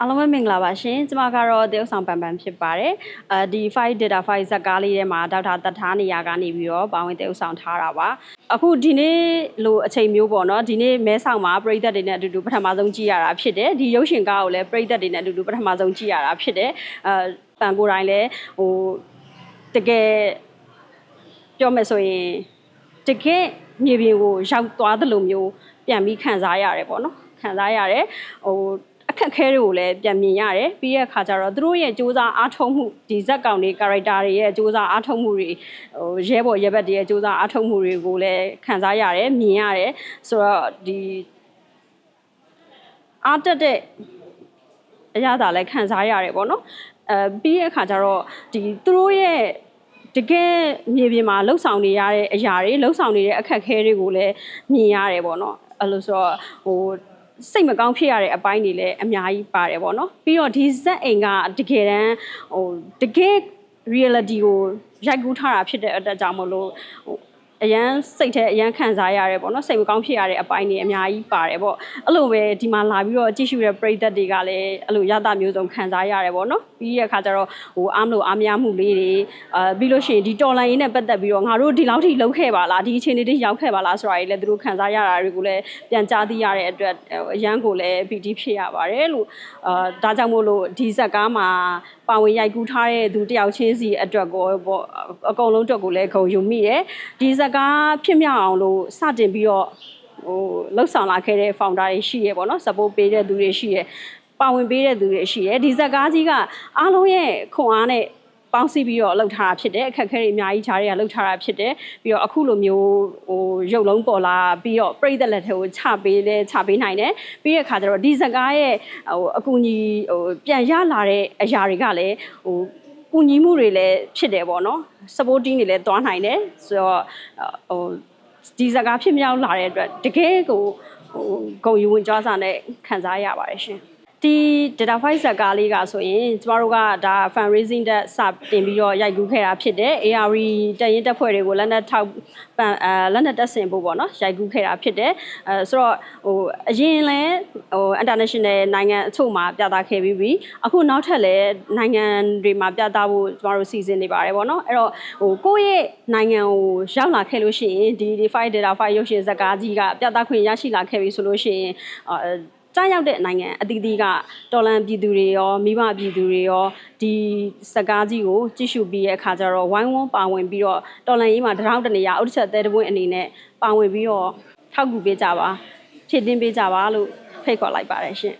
အားလုံးပဲမင်္ဂလာပါရှင်ကျမကတော့တရုတ်ဆောင်ပန်ပန်ဖြစ်ပါတယ်အဲဒီ5 data 5ဇက်ကားလေးထဲမှာဒေါက်တာတထားနေရာကနေပြီးတော့ပါဝင်တရုတ်ဆောင်ထားတာပါအခုဒီနေ့လိုအချိန်မျိုးပေါ့နော်ဒီနေ့မဲဆောင်မှာပြည်သက်တွေနဲ့အတူတူပထမဆုံးကြည့်ရတာဖြစ်တယ်ဒီရုပ်ရှင်ကားကိုလည်းပြည်သက်တွေနဲ့အတူတူပထမဆုံးကြည့်ရတာဖြစ်တယ်အဲပန်ကိုယ်တိုင်လည်းဟိုတကယ်ပြောမယ်ဆိုရင်တကယ်မြေပြင်ကိုရောက်သွားသလိုမျိုးပြန်ပြီးခံစားရတယ်ပေါ့နော်ခံစားရတယ်ဟို အခက်အခဲတွေကိုလည်းပြန်မြင်ရတယ်ပြီးတဲ့အခါကျတော့သူတို့ရဲ့စူးစမ်းအားထုတ်မှုဒီဇက်ကောင်တွေ character တွေရဲ့စူးစမ်းအားထုတ်မှုတွေဟိုရဲဘော်ရဲဘက်တွေရဲ့စူးစမ်းအားထုတ်မှုတွေကိုလည်းခံစားရတယ်မြင်ရတယ်ဆိုတော့ဒီအားတက်တဲ့အရာသာလည်းခံစားရတယ်ပေါ့နော်အဲပြီးတဲ့အခါကျတော့ဒီသူတို့ရဲ့တကယ်မြေပြင်မှာလှုပ်ဆောင်နေရတဲ့အရာတွေလှုပ်ဆောင်နေတဲ့အခက်အခဲတွေကိုလည်းမြင်ရတယ်ပေါ့နော်အဲ့လိုဆိုတော့ဟို စိတ်မကောင်းဖြစ်ရတဲ့အပိုင်းတွေလည်းအများကြီးပါတယ်ပေါ့နော်ပြီးတော့ဒီဇက်အိမ်ကတကယ်တမ်းဟိုတကယ် reality ကိုရိုက်ကူးထားတာဖြစ်တဲ့အတွက်ကြောင့်မလို့ဟို အရန်စိတ်ထဲအရန်ခံစားရတယ်ပေါ့နော်စိတ်မကောင်းဖြစ်ရတဲ့အပိုင်းတွေအများကြီးပါတယ်ပေါ့အဲ့လိုပဲဒီမှာလာပြီးတော့ကြည့်ရှုတဲ့ပရိသတ်တွေကလည်းအဲ့လိုရတာမျိုးစုံခံစားရတယ်ပေါ့နော်ပြီးရတဲ့အခါကျတော့ဟိုအားမလို့အားမရမှုလေးတွေအာပြီးလို့ရှိရင်ဒီတော်လိုင်းရင်းနဲ့ပတ်သက်ပြီးတော့ငါတို့ဒီလောက်ထိလုံးခဲ့ပါလားဒီအခြေအနေတွေရောက်ခဲ့ပါလားဆိုတာတွေလည်းသူတို့ခံစားရတာတွေကိုလည်းပြန်ကြားသိရတဲ့အတွက်အရန်ကိုလည်း PD ဖြစ်ရပါတယ်လို့အာဒါကြောင့်မို့လို့ဒီဇက်ကားမှာ ပါဝင်ရိုက်ကူးထားတဲ့သူတယောက်ချင်းစီအတွက်ကိုပေါ့အကုန်လုံးအတွက်ကိုလည်းဂုဏ်ယူမိတယ်ဒီဇက်ကားဖြစ်မြောက်အောင်လို့စတင်ပြီးတော့ဟိုလှုပ်ဆောင်လာခဲ့တဲ့ founder တွေရှိရပေါ့နော် support ပေးတဲ့သူတွေရှိရပါဝင်ပေးတဲ့သူတွေရှိတယ်ဒီဇက်ကားကြီးကအားလုံးရဲ့ခွန်အားနဲ့ ပေါင်းစည်းပြီးတော့လှုပ်ထားတာဖြစ်တယ်အခက်အခဲတွေအများကြီးခြားတွေကလှုပ်ထားတာဖြစ်တယ်ပြီးတော့အခုလိုမျိုးဟိုရုပ်လုံးပေါ်လာပြီးတော့ပြိသက်လက်ထဲကိုချပေးလဲချပေးနိုင်တယ်ပြီးတဲ့အခါကျတော့ဒီဇက်ကားရဲ့ဟိုအကူအညီဟိုပြန်ရလာတဲ့အရာတွေကလည်းဟိုကူညီမှုတွေလည်းဖြစ်တယ်ပေါ့နော် supporting တွေလည်းတွားနိုင်တယ်ဆိုတော့ဟိုဒီဇက်ကားဖြစ်မြောက်လာတဲ့အတွက်တကယ်ကိုဟိုဂုံယူဝင်ကြွားစာနဲ့ခံစားရပါတယ်ရှင် ဒီ data file ဇက်ကားလေးကဆိုရင်ကျမတို့ကဒါ fundraising တက်စတင်ပြီးတော့ရိုက်ကူးခဲ့တာဖြစ်တယ် ARV တက်ရင်တက်ဖွဲ့တွေကိုလက်နက်ထောက်ပန်အဲလက်နက်တက်ဆင်ဖို့ပေါ့နော်ရိုက်ကူးခဲ့တာဖြစ်တယ်အဲဆိုတော့ဟိုအရင်လဲဟို international နိုင်ငံအချို့မှာပြသခဲ့ပြီးပြီအခုနောက်ထပ်လည်းနိုင်ငံတွေမှာပြသဖို့ကျမတို့စီစဉ်နေပါတယ်ပေါ့နော်အဲ့တော့ဟိုကိုယ့်ရဲ့နိုင်ငံကိုရောက်လာခဲ့လို့ရှိရင်ဒီ DeFi data file ရုပ်ရှင်ဇာတ်ကားကြီးကပြသခွင့်ရရှိလာခဲ့ပြီဆိုလို့ရှိရင်အဲ ကြားရောက်တဲ့နိုင်ငံအသီးသီးကတော်လန်ပြည်သူတွေရောမိဘပြည်သူတွေရောဒီစကားကြီးကိုကြည့်ရှုပြီးရဲ့အခါကျတော့ဝိုင်းဝန်းပါဝင်ပြီးတော့တော်လန်ရေးမှာတရောင်းတနေရအုတ်ချက်သဲတပွင့်အနေနဲ့ပါဝင်ပြီးတော့ထောက်ကူပေးကြပါဖြည့်တင်းပေးကြပါလို့ဖိတ်ခေါ်လိုက်ပါတယ်ရှင်